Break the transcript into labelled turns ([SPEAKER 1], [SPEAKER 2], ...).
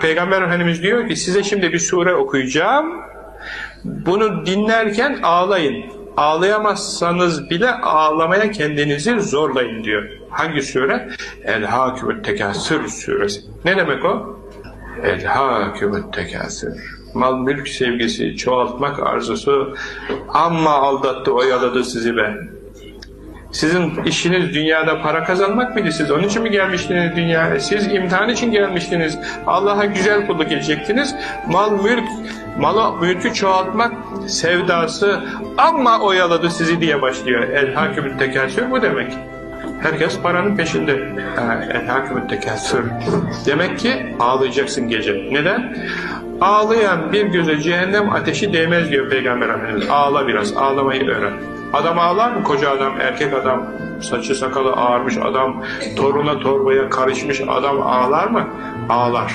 [SPEAKER 1] Peygamber Efendimiz diyor ki size şimdi bir sure okuyacağım. Bunu dinlerken ağlayın. Ağlayamazsanız bile ağlamaya kendinizi zorlayın diyor. Hangi sure? El-Hakümü't Tekasür suresi. Ne demek o? El-Hakümü't Tekasür. Mal mülk sevgisi, çoğaltmak arzusu amma aldattı, oyaladı sizi be. Sizin işiniz dünyada para kazanmak mıydı siz? Onun için mi gelmiştiniz dünyaya? Siz imtihan için gelmiştiniz. Allah'a güzel kulluk edecektiniz. Mal, mülk, malı, mülkü çoğaltmak sevdası ama oyaladı sizi diye başlıyor. El hakümü tekasür bu demek. Herkes paranın peşinde. El hakümü tekasür. Demek ki ağlayacaksın gece. Neden? Ağlayan bir göze cehennem ateşi değmez diyor Peygamber Efendimiz. Ağla biraz, ağlamayı öğren. Adam ağlar mı? Koca adam, erkek adam, saçı sakalı ağarmış adam, toruna torbaya karışmış adam ağlar mı? Ağlar.